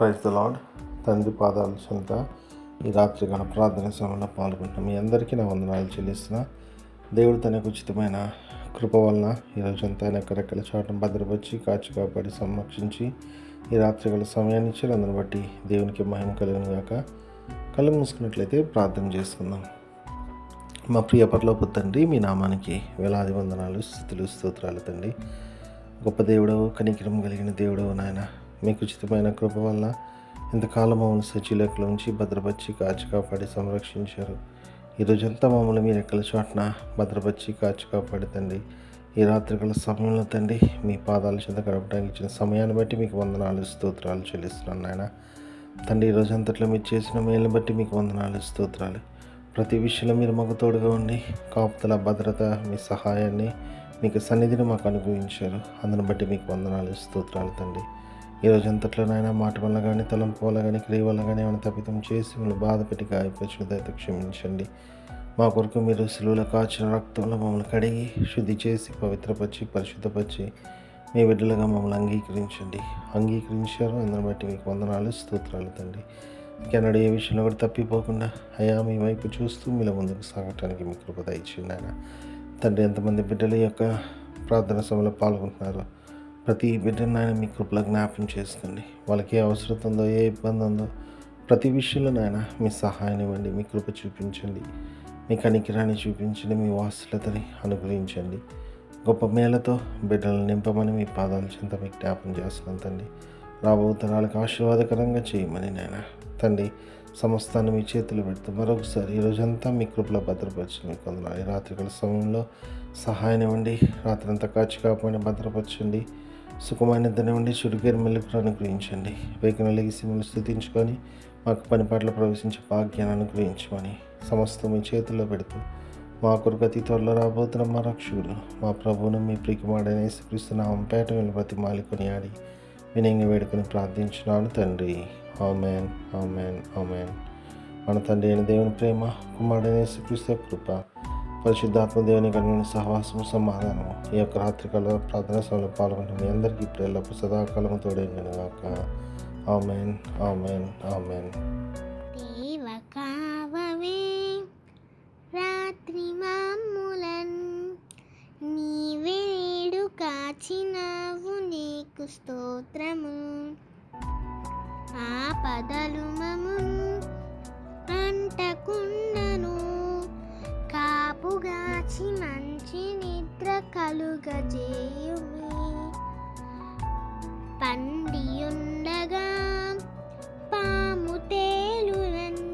Praise the lord తండ్రి పాదాల చెంత ఈ రాత్రి గల ప్రార్థన సమయంలో పాల్గొంటాం మీ అందరికీ నా వందనాలు చెల్లిస్తున్నా. దేవుడు తనకు ఉచితమైన కృప వలన ఈరోజంతా ఆయన రెక్కల చాటం భద్రపరిచి కాచి కాపాడి సంరక్షించి ఈ రాత్రి గల సమయాన్ని ఇచ్చారు అందుని బట్టి దేవునికి మహిమ కలిగిన గాక కళ్ళు మూసుకున్నట్లయితే ప్రార్థన చేసుకుందాం. మా ప్రియ పరలోపు తండ్రి మీ నామానికి వేలాది వందనాలు స్థుతులు స్తోత్రాలు తండ్రి. గొప్ప దేవుడవు కనికరం కలిగిన దేవుడవు నాయన. మీకు ఉచితమైన కృప వల్ల ఇంతకాలం మమ్మల్ని సచిలకుల ఉంచి భద్రపరిచి కాచి కాపాడి సంరక్షించారు. ఈరోజంతా మమ్మల్ని మీరు ఎక్కల చోటన భద్రపరిచి కాచి కాపాడి తండ్రి. ఈ రాత్రికాల సమయంలో తండ్రి మీ పాదాల చెంత గడపడానికి ఇచ్చిన సమయాన్ని బట్టి మీకు వందనాలు స్తోత్రాలు చెల్లిస్తున్నాను నాయన. తండ్రి ఈ రోజంతట్లో మీరు చేసిన మేలుని బట్టి మీకు వందనాలు స్తోత్రాలు. ప్రతి విషయంలో మీరు మాకు తోడుగా ఉండి కాపుతల భద్రత మీ సహాయాన్ని మీకు సన్నిధిని మాకు అనుగ్రహించారు. అందుని బట్టి మీకు వందనాలు స్తోత్రాలు తండ్రి. ఈ రోజు అంతట్లోనైనా మాట వల్ల కానీ తలంపు వల్ల కానీ క్రియ వల్ల కానీ ఏమైనా తప్పితం చేసి మిమ్మల్ని బాధ పెట్టి గాయపరిచినదైతే క్షమించండి. మా కొరకు మీరు సులువుల కాచిన రక్తంలో మమ్మల్ని కడిగి శుద్ధి చేసి పవిత్రపరిచి పరిశుద్ధపరిచి మీ బిడ్డలుగా మమ్మల్ని అంగీకరించండి. అంగీకరించారు. అందరిని బట్టి మీకు వందనాలు స్తోత్రాలు తండ్రి. ఇంకెన్నడూ ఏ విషయంలో కూడా తప్పిపోకుండా అయా మీ వైపు చూస్తూ మీలో ముందుకు సాగటానికి మీ కృపద ఇచ్చింది ఆయన తండ్రి ఎంతమంది బిడ్డల యొక్క ప్రార్థన సభలో పాల్గొంటున్నారు? ప్రతి బిడ్డను ఆయన మీ కృపలో జ్ఞాపం చేసుకోండి. వాళ్ళకి ఏ అవసరం ఉందో ఏ ఇబ్బంది ఉందో ప్రతి విషయంలో నాయన మీ సహాయం ఇవ్వండి మీ కృప చూపించండి మీ కనికిరాన్ని చూపించండి మీ వాసులతని అనుగ్రహించండి. గొప్ప మేళతో బిడ్డలను నింపమని మీ పాదాల చెంత మీకు జ్ఞాపం చేస్తున్నాం తండ్రి. రాబో తరాలకు ఆశీర్వాదకరంగా చేయమని నాయన. తండ్రి సమస్తాన్ని మీ చేతులు పెడుతూ మరొకసారి ఈ రోజంతా మీ కృపలో భద్రపరచండి. మీకు అందులో రాత్రికాల సమయంలో సహాయం ఇవ్వండి. రాత్రంతా కాచి కాపాడి భద్రపరచండి. సుఖమైన ధనవండి చురుగేరు మెల్లుకు అనుగ్రహించండి. వేగన లెగిసి మిమ్మల్ని స్థుతించుకొని మాకు పని పాటలు ప్రవేశించే భాగ్యాన్ని అనుగ్రహించమని సమస్తం మీ చేతుల్లో పెడుతూ మా కొరకు అతి త్వరలో రాబోతున్న మా రక్షకుడు మా ప్రభువును మీ ప్రికుమాడని యేసుక్రీస్తు నామం పేట వెళ్ళి ప్రతి మాలికొని ఆడి వినయంగా వేడుకొని ప్రార్థించినాను తండ్రి. ఆమెన్. ఆమెన్. ఆమెన్. మన తండ్రి అయిన దేవుని ప్రేమ కుమారుడైన యేసుక్రీస్తు కృప పరిశుద్ధాత్మ దేవుని కలిగిన సహవాసము సమాధానము ఈ యొక్క రాత్రికాల ప్రార్థన సభలో పాల్గొంటున్న మీ అందరికీ ఇప్పుడు ఎల్లప్పుడు సదాకాలము తోడేగాక ఆమెన్ ఆమెన్ ఆమెన్. రాత్రి మాములన్ నీవేడు కాచినావు నీకు స్తోత్రము. ఆపదలు మము అంటకుండా కాపుగాచి మంచి నిద్ర కలుగజేయుమి. పండియుండగా పాము తేలునన్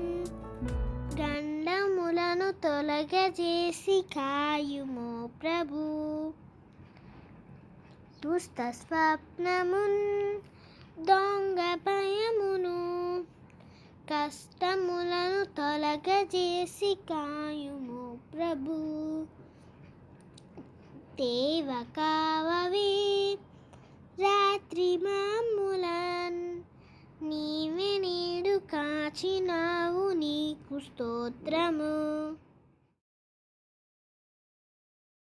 గండములను తొలగజేసి కాయుమో ప్రభు. దుస్త స్వప్నమున్ దొంగ భయమును కష్టములను తొలగజేసి కాయుమో ప్రభు. దేవ కావవి రాత్రి మామూలన్ నీవే నేడు కాచినావు నీకు స్తోత్రము.